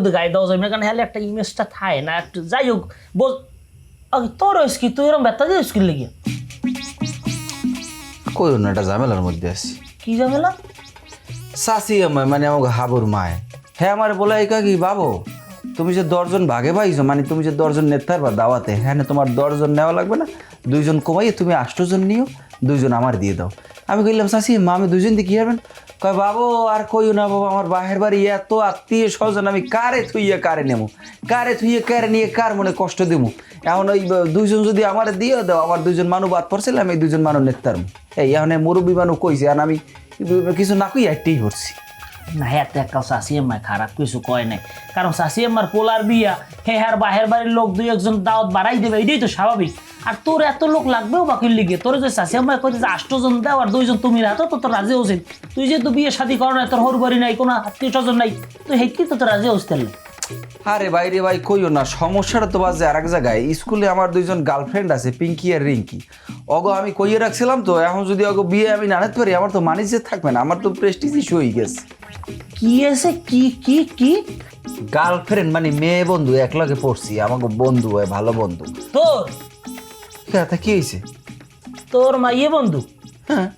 বিরুদ্ধে গায়ে দেওয়া যাবে না কারণ হ্যালে একটা ইমেজটা থাকে না একটু যাই হোক বল তোর কি তুই এরকম ব্যথা দিয়ে স্কিল লেগে? কই না একটা ঝামেলার মধ্যে আছি। কি ঝামেলা? চাষি আমায় মানে আমাকে হাবুর মায়। হ্যাঁ আমার বলে একা কি বাবু তুমি যে দশজন ভাগে পাইছো মানে তুমি যে দশজন নেতার বা দাওয়াতে হ্যাঁ তোমার দশজন নেওয়া লাগবে না? দুইজন কমাইয়ে তুমি আষ্টজন নিও দুইজন আমার দিয়ে দাও। আমি কইলাম চাষি মা আমি দুইজন দিয়ে কি হবেন? কয়, বাবু, আর কইও না, বাবা, আমার বাহের বাড়ি এত আত্মীয় স্বজন, আমি কারে থুইয়ে কারে নেব কারে থুইয়ে কারে নিয়ে কার মনে কষ্ট দেবো এখন ওই দুইজন যদি আমার দিয়ে দাও আমার দুইজন মানুষ বাদ পড়ছিলাম এই দুইজন মানুষ নেতার এই, এখন মুরব্বী মানুষ কইছে, আর আমি কিছু না কই একটাই করছি না হ্যাঁ তো একটা শাশি আম্মায় খারাপ কিছু কয় নাই। কারণ শাশি আম্মার পোলার বিয়া, হে হ্যার বাহের বাড়ির লোক দুই একজন দাওয়াত বাড়াই দেবে, এটাই তো স্বাভাবিক। আর তোর এত লোক লাগবেও বাকির লিগে। তোর যে শাশি আম্মায় কইছে যে আষ্টজন দাও আর দুইজন তুমি রাখো তো তোর রাজি হোসেন তুই যে যেহেতু বিয়ে শাদি করো না তোর হর বাড়ি নাই কোনো আত্মীয় স্বজন নাই তুই হেকি তো তোর রাজি হোস্টেল আরে ভাই রে ভাই কইও না সমস্যাটা তো বাজে আর এক জায়গায়। স্কুলে আমার দুইজন গার্লফ্রেন্ড আছে পিঙ্কি আর রিঙ্কি অগো আমি কইয়ে রাখছিলাম তো এখন যদি অগো বিয়ে আমি না নিতে পারি আমার তো মানিজে থাকবে না আমার তো প্রেস্টিজ ইস্যু হয়ে গেছে। কি এসে কি কি কি? গার্লফ্রেন্ড মানে মেয়ে বন্ধু একলগে পড়ছি আমাকে বন্ধু হয় ভালো বন্ধু। তোর? তা কি হয়েছে? তোর মাইয়ে বন্ধু। হ্যাঁ।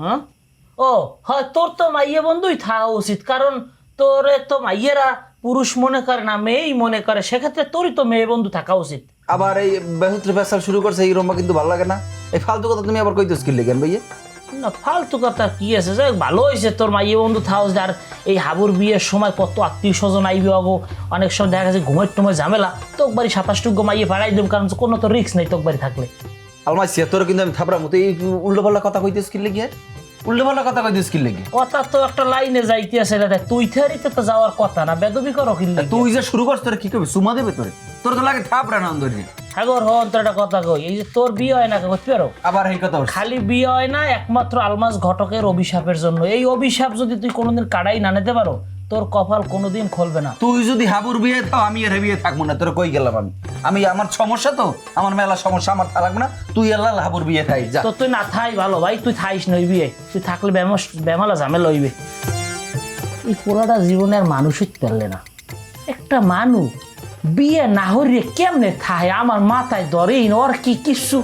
হ্যাঁ? ও হয় তোর তো মাইয়ে বন্ধুই থাকা উচিত কারণ তোর তো মাইয়েরা পুরুষ মনে করে না মেয়েই মনে করে সেক্ষেত্রে তোরই তো মেয়ে বন্ধু থাকা উচিত। আবার এই বেহুত্রে পেশাল শুরু করছে এই রোমা কিন্তু ভালো লাগে না। এই ফালতু কথা তুমি আবার কই কইতেছ কি লেগে ভাইয়া? না ফালতু কথা কি আছে? যাই ভালো হয়েছে তোর মাইয়ে বন্ধু থাউস আর এই হাবুর বিয়ের সময় কত আত্মীয় স্বজন আইবে অগো? অনেক সময় দেখা গেছে ঘুমের টুমের ঝামেলা। তোক বাড়ি সাতাশটুকু মাইয়ে পাড়াই দেব কারণ কোনো তো রিস্ক নেই তোক বাড়ি থাকলে। আলমাই সিয়াত্তর কিন্তু আমি থাপড়া মতো এই উল্টো পাল্লা কথা কইতেছ কি লেগে? উল্টো পাল্লা কথা কইতেছ কি লেগে? কথা তো একটা লাইনে যাইতে আছে রে তুই থেরিতে তো যাওয়ার কথা না বেদবি করো কিনলে তুই যে শুরু করছ তোরে কি করবি? সুমা দেবে তোরে? তোর তো লাগে থাপড়া না সাগর হন তোর একটা কথা কই এই যে তোর বিয়ে হয় না করতে পারো? আবার এই কথা খালি বিয়ে হয় না একমাত্র আলমাস ঘটকের অভিশাপের জন্য। এই অভিশাপ যদি তুই কোনোদিন কাড়াই না নিতে পারো তোর কপাল কোনোদিন খুলবে না। তুই যদি হাবুর বিয়ে থাও আমি এর বিয়ে থাকব না তোর কই গেলাম আমি? আমি আমার সমস্যা তো? আমার মেলা সমস্যা আমার তা লাগবে না? তুই আল্লাহ হাবুর বিয়ে থাই যা। তো তুই না থাই ভালো ভাই তুই থাইস নই বিয়ে। তুই থাকলে ব্যামালা ঝামেলা হইবে। এই পোলাটা জীবনে আর মানুষই পারলে না। একটা মানুষ বিয়ে না হরিয়ে কেমনে থায় আমার মাথায় ধরেই ওর কি কিছু।